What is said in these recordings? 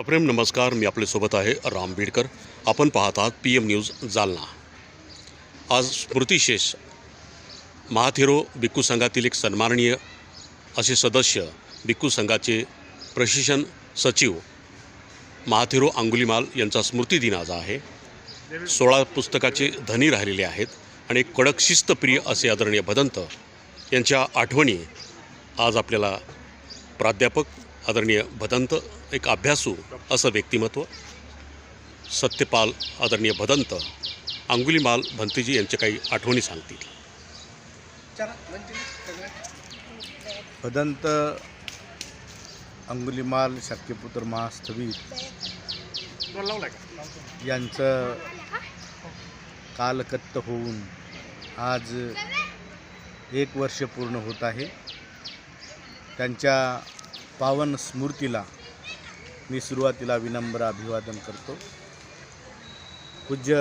अप्रेम नमस्कार मी आपल्यासोबत आहे राम बीडकर. आपण पाहत आहात पी एम न्यूज जालना. आज स्मृतिशेष महाथेरो भिक्खू संघातील एक सन्माननीय असे सदस्य भिक्खू संघाचे प्रशिक्षण सचिव महाथेरो अंगुलीमाल यांचा स्मृतिदिन आज आहे. सोळा पुस्तकाचे धनी राहिलेले आहेत आणि कडक शिस्तप्रिय असे आदरणीय भदंत यांच्या आठवणी आज आपल्याला प्राध्यापक आदरणीय भदंत एक अभ्यासू असं व्यक्तिमत्व. सत्यपाल आदरणीय भदंत अंगुलीमाल भंतेजी यांच्या काही आठवणी सांगतील. भदंत अंगुलीमाल शक्यपुत्र महास्थवीर यांचं कालकत्त होऊन आज एक वर्ष पूर्ण होत आहे. त्यांच्या पावन स्मृतीला मी सुरुवातीला विनम्र अभिवादन करतो. पूज्य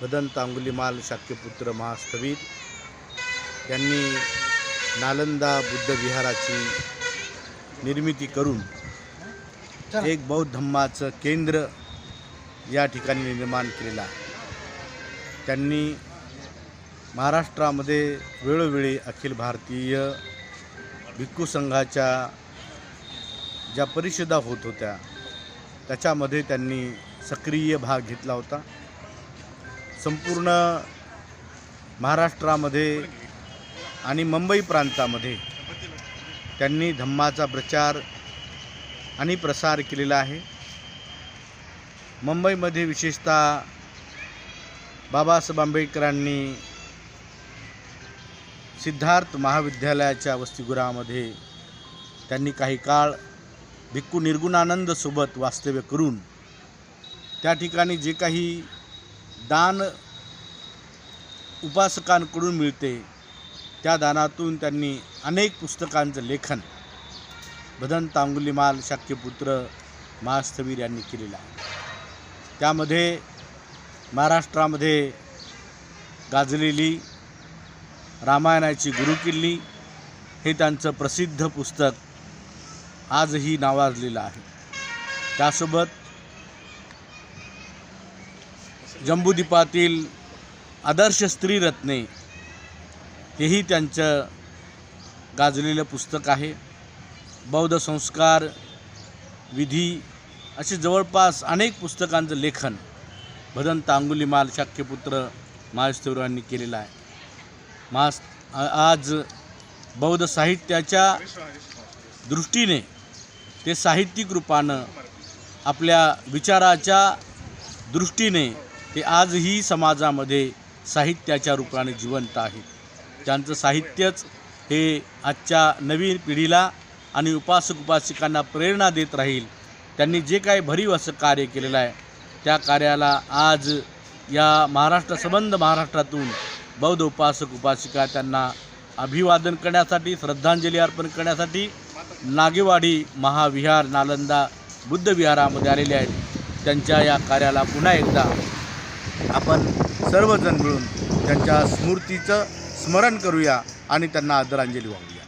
भदंत अंगुलीमाल शाक्यपुत्र महास्थवीर यांनी नालंदा बुद्ध विहाराची निर्मिती करून एक बौद्ध धम्माचं केंद्र या ठिकाणी निर्माण केलेलं त्यांनी महाराष्ट्रामध्ये वेळोवेळी अखिल भारतीय भिक्खू संघाच्या ज्या परिषदा होत होत्या त्याच्यामध्ये त्यांनी सक्रिय भाग घेतला होता. संपूर्ण महाराष्ट्रामध्ये आणि मुंबई प्रांतामध्ये त्यांनी धम्माचा प्रचार आणि प्रसार केलेला आहे. मुंबईमध्ये विशेषतः बाबासाहेब आंबेडकरांनी सिद्धार्थ महाविद्यालयाच्या वसतिगृहामध्ये त्यांनी काही काळ भिक्खू निर्गुणानंदसोबत वास्तव्य करून त्या ठिकाणी जे काही दान उपासकांकडून मिळते त्या दानातून त्यांनी अनेक पुस्तकांचं लेखन भदन तांगुलीमाल शाक्यपुत्र महास्थवीर यांनी केलेलं आहे. त्यामध्ये महाराष्ट्रामध्ये गाजलेली रामायणाची गुरुकिल्ली हे त्यांचं प्रसिद्ध पुस्तक आजही नावाजलेलं आहे. त्यासोबत जंबूदीपातील आदर्श स्त्रीरत्ने हेही त्यांचं गाजलेलं पुस्तक आहे. बौद्ध संस्कार विधी असे जवळपास अनेक पुस्तकांचं लेखन भदंत अंगुलीमाल शाक्यपुत्र महास्तवीरांनी केलेलं आहे. मास आज बौद्ध साहित्याच्या दृष्टीने ते साहित्यिक रूपानं आपल्या विचाराच्या दृष्टीने ते आजही समाजामध्ये साहित्याच्या रूपाने जिवंत आहेत. त्यांचं साहित्यच हे आजच्या नवीन पिढीला आणि उपासक उपासिकांना प्रेरणा देत राहील त्यांनी जे काही भरीव असं कार्य केलेलं आहे त्या कार्याला आज या महाराष्ट्र संबंध महाराष्ट्रातून बौद्ध उपासक उपासिका त्यांना अभिवादन करण्यासाठी श्रद्धांजली अर्पण करण्यासाठी नागेवाडी महाविहार नालंदा बुद्ध विहारामध्ये आलेले आहेत. त्यांच्या या कार्याला पुन्हा एकदा आपण सर्वजण मिळून त्यांच्या स्मृतीचं स्मरण करूया आणि त्यांना आदरांजली वाहूया.